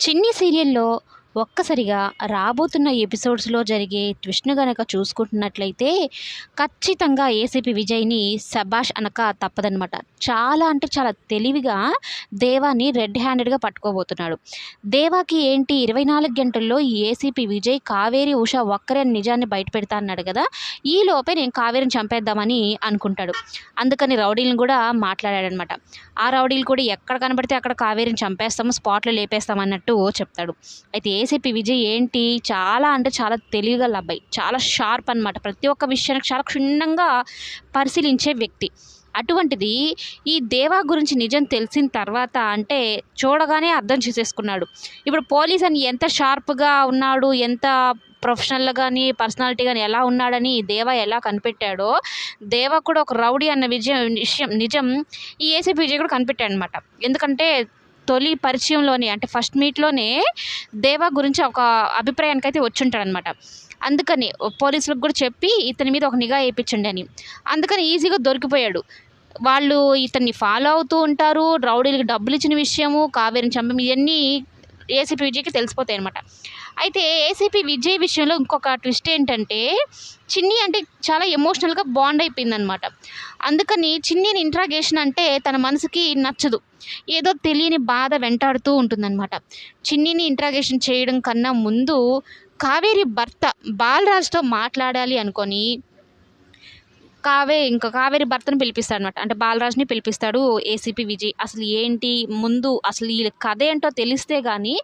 చిన్ని సీరియల్లో ఒక్కసారిగా రాబోతున్న ఎపిసోడ్స్లో జరిగే ట్విస్ట్ను గనక చూసుకుంటున్నట్లయితే ఖచ్చితంగా ఏసీపీ విజయ్ని సబాష్ అనక తప్పదనమాట చాలా అంటే చాలా తెలివిగా దేవాని రెడ్ హ్యాండెడ్గా పట్టుకోబోతున్నాడు. దేవాకి ఏంటి ఇరవై నాలుగు గంటల్లో ఈ ఏసీపీ విజయ్ కావేరి ఉష ఒక్కరే నిజాన్ని బయట పెడతా అన్నాడు కదా ఈ లోపే నేను కావేరిని చంపేద్దామని అనుకుంటాడు. అందుకని రౌడీలను కూడా మాట్లాడాడనమాట ఆ రౌడీలు కూడా ఎక్కడ కనబడితే అక్కడ కావేరిని చంపేస్తాము స్పాట్లో లేపేస్తాం అన్నట్టు చెప్తాడు. అయితే ఏసీపీ విజయ్ ఏంటి? చాలా అంటే చాలా తెలివిగల అబ్బాయి. చాలా షార్ప్ అనమాట ప్రతి ఒక్క విషయానికి చాలా క్షుణ్ణంగా పరిశీలించే వ్యక్తి. అటువంటిది ఈ దేవా గురించి నిజం తెలిసిన తర్వాత అంటే చూడగానే అర్థం చేసేసుకున్నాడు. ఇప్పుడు పోలీస్ అని ఎంత షార్ప్గా ఉన్నాడు ఎంత ప్రొఫెషనల్ కానీ పర్సనాలిటీ కానీ ఎలా ఉన్నాడని దేవా ఎలా కనిపెట్టాడో దేవా కూడా ఒక రౌడీ అన్న విజయం విషయం నిజం ఈ ఏసీపీ విజయ్ కూడా కనిపెట్టాడు అనమాట ఎందుకంటే తొలి పరిచయంలోనే అంటే ఫస్ట్ మీట్లోనే దేవా గురించి ఒక అభిప్రాయానికి అయితే వచ్చుంటాడనమాట అందుకని పోలీసులకు కూడా చెప్పి ఇతని మీద ఒక నిఘా వేయించండి అని. అందుకని ఈజీగా దొరికిపోయాడు. వాళ్ళు ఇతన్ని ఫాలో అవుతూ ఉంటారు రౌడీలకు డబ్బులు ఇచ్చిన విషయము కావేరిని చంపం ఇవన్నీ ఏసీపీ విజయ్కి తెలిసిపోతాయి అనమాట అయితే ఏసీపీ విజయ్ విషయంలో ఇంకొక ట్విస్ట్ ఏంటంటే చిన్ని అంటే చాలా ఎమోషనల్గా బాండ్ అయిపోయిందనమాట అందుకని చిన్నీని ఇంట్రాగేషన్ అంటే తన మనసుకి నచ్చదు. ఏదో తెలియని బాధ వెంటాడుతూ ఉంటుందన్నమాట. చిన్నిని ఇంట్రాగేషన్ చేయడం కన్నా ముందు కావేరి భర్త బాలరాజుతో మాట్లాడాలి అనుకొని కావే ఇంకా కావేరి భర్తను పిలిపిస్తాడు అనమాట అంటే బాలరాజ్ని పిలిపిస్తాడు ఏసీపీ విజయ్. అసలు ఏంటి? ముందు అసలు ఈ కథ ఏంటో తెలిస్తే కానీ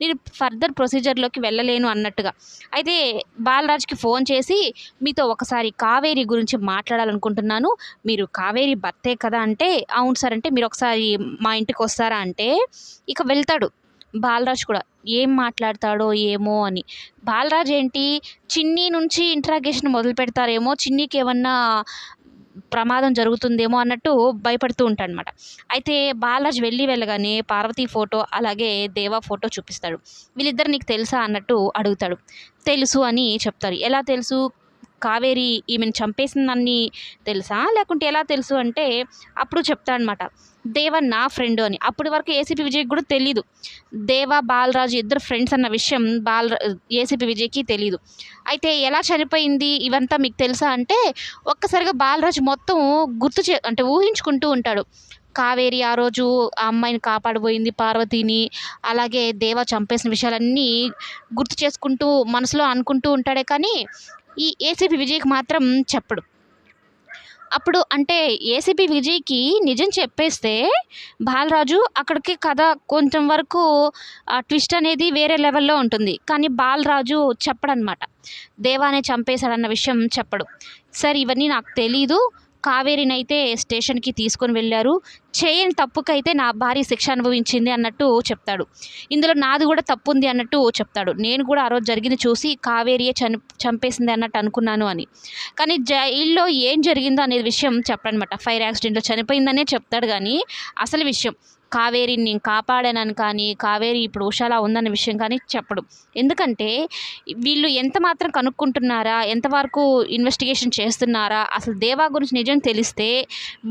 నేను ఫర్దర్ ప్రొసీజర్లోకి వెళ్ళలేను అన్నట్టుగా. అయితే బాలరాజ్కి ఫోన్ చేసి మీతో ఒకసారి కావేరి గురించి మాట్లాడాలనుకుంటున్నాను. మీరు కావేరి భర్తే కదా అంటే అవును సార్ అంటే మీరు ఒకసారి మా ఇంటికి వస్తారా అంటే ఇక వెళ్తాడు. బాలరాజ్ కూడా ఏం మాట్లాడతాడో ఏమో అని. బాలరాజ్ ఏంటి? చిన్ని నుంచి ఇంట్రాగేషన్ మొదలు పెడతారేమో? చిన్నికి ఏమన్నా ప్రమాదం జరుగుతుందేమో అన్నట్టు భయపడుతూ ఉంటాడనమాట అయితే బాలరాజ్ వెళ్ళి వెళ్ళగానే పార్వతీ ఫోటో అలాగే దేవా ఫోటో చూపిస్తాడు. వీళ్ళిద్దరు నీకు తెలుసా అన్నట్టు అడుగుతాడు. తెలుసు అని చెప్తారు. ఎలా తెలుసు? కావేరి ఈమెను చంపేసిందని తెలుసా? లేకుంటే ఎలా తెలుసు అంటే అప్పుడు చెప్తాడనమాట దేవ నా ఫ్రెండ్ అని. అప్పటి వరకు ఏసీపీ విజయ్కి కూడా తెలీదు. దేవ బాలరాజు ఇద్దరు ఫ్రెండ్స్ అన్న విషయం బాల ఏసీపీ విజయ్కి తెలీదు. అయితే ఎలా చనిపోయింది? ఇవంతా మీకు తెలుసా అంటే ఒక్కసారిగా బాలరాజు మొత్తం గుర్తు చే అంటే ఊహించుకుంటూ ఉంటాడు. కావేరి ఆ రోజు ఆ అమ్మాయిని కాపాడబోయింది పార్వతిని. అలాగే దేవ చంపేసిన విషయాలన్నీ గుర్తు చేసుకుంటూ మనసులో అనుకుంటూ ఉంటాడే కానీ ఈ ఏసీపీ విజయ్కి మాత్రం చెప్పడు. అప్పుడు అంటే ఏసీపీ విజయ్కి నిజం చెప్పేస్తే బాలరాజు అక్కడికి కథ కొంచెం వరకు ఆ ట్విస్ట్ అనేది వేరే లెవెల్లో ఉంటుంది. కానీ బాలరాజు చెప్పడనమాట. దేవానే చంపేశాడన్న విషయం చెప్పడు. సార్ ఇవన్నీ నాకు తెలీదు. కావేరినైతే స్టేషన్కి తీసుకొని వెళ్ళారు. చేయని తప్పుకైతే నా భార్య శిక్ష అనుభవించింది అన్నట్టు చెప్తాడు. ఇందులో నాది కూడా తప్పు ఉంది అన్నట్టు చెప్తాడు. నేను కూడా ఆ రోజు జరిగింది చూసి కావేరియే చని చంపేసింది అన్నట్టు అనుకున్నాను అని. కానీ జైల్లో ఏం జరిగిందో అనే విషయం చెప్పడనమాట ఫైర్ యాక్సిడెంట్లో చనిపోయిందనే చెప్తాడు కానీ అసలు విషయం. కావేరిని నేను కాపాడానని కానీ కావేరి ఇప్పుడు ఉషాలా ఉందన్న విషయం కానీ చెప్పడు. ఎందుకంటే వీళ్ళు ఎంత మాత్రం కనుక్కుంటున్నారా ఎంతవరకు ఇన్వెస్టిగేషన్ చేస్తున్నారా అసలు దేవా గురించి నిజం తెలిస్తే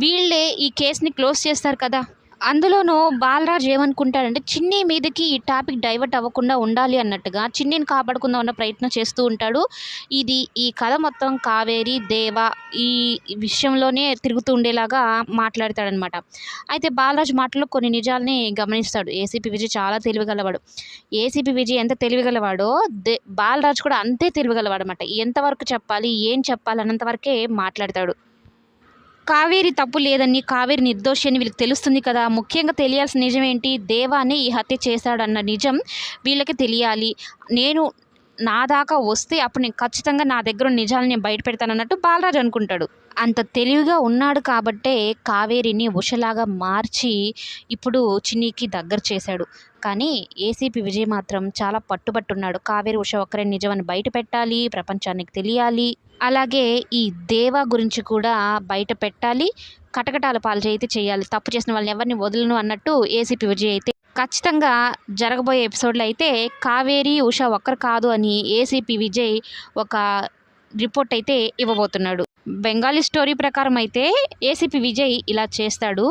వీళ్ళే ఈ కేసుని క్లోజ్ చేస్తారు కదా. అందులోనూ బాలరాజ్ ఏమనుకుంటాడంటే చిన్ని మీదకి ఈ టాపిక్ డైవర్ట్ అవ్వకుండా ఉండాలి అన్నట్టుగా చిన్నిని కాపాడుకుందాం అన్న ప్రయత్నం చేస్తూ ఉంటాడు. ఇది ఈ కథ మొత్తం కావేరి దేవ ఈ విషయంలోనే తిరుగుతూ ఉండేలాగా మాట్లాడతాడనమాట. అయితే బాలరాజ్ మాటల్లో కొన్ని నిజాల్ని గమనిస్తాడు. ఏసీపీ విజయ్ చాలా తెలివిగలవాడు. ఏసీపీ విజయ్ ఎంత తెలివిగలవాడో దే బాలరాజ్ కూడా అంతే తెలివిగలవాడు అనమాట ఎంతవరకు చెప్పాలి ఏం చెప్పాలి అన్నంతవరకే మాట్లాడతాడు. కావేరి తప్పు లేదని కావేరి నిర్దోషి అని వీళ్ళకి తెలుస్తుంది కదా. ముఖ్యంగా తెలియాల్సిన నిజం ఏంటి? దేవానే ఈ హత్య చేశాడన్న నిజం వీళ్ళకి తెలియాలి. నేను నా దాకా వస్తే అప్పుడు నేను ఖచ్చితంగా నా దగ్గర ఉన్న నిజాలు నేను బయట పెడతాను అన్నట్టు బాలరాజు అనుకుంటాడు. అంత తెలివిగా ఉన్నాడు కాబట్టే కావేరిని ఉషలాగా మార్చి ఇప్పుడు చిన్నీకి దగ్గర చేశాడు. కానీ ఏసీపీ విజయ్ మాత్రం చాలా పట్టుబట్టున్నాడు. కావేరి ఉష ఒక్కరే నిజమని బయట పెట్టాలి ప్రపంచానికి తెలియాలి. అలాగే ఈ దేవా గురించి కూడా బయట పెట్టాలి కటకటాల పాలు అయితే చేయాలి. తప్పు చేసిన వాళ్ళని ఎవరిని వదలను అన్నట్టు ఏసీపీ విజయ్ అయితే ఖచ్చితంగా జరగబోయే ఎపిసోడ్లో అయితే కావేరి ఉష ఒక్కరు కాదు అని ఏసీపీ విజయ్ ఒక రిపోర్ట్ అయితే ఇవ్వబోతున్నాడు. బెంగాలీ స్టోరీ ప్రకారం అయితే ఏసీపీ విజయ్ ఇలా చేస్తాడు.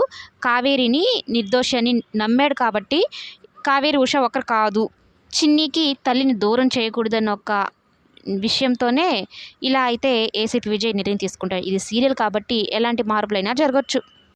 కావేరిని నిర్దోషి అని నమ్మాడు కాబట్టి కావేరి ఉష ఒకరు కాదు చిన్నికి తల్లిని దూరం చేయకూడదన్న ఒక విషయంతోనే ఇలా అయితే ఏసీపీ విజయ్ నిర్ణయం తీసుకుంటాడు. ఇది సీరియల్ కాబట్టి ఎలాంటి మార్పులైనా జరగచ్చు.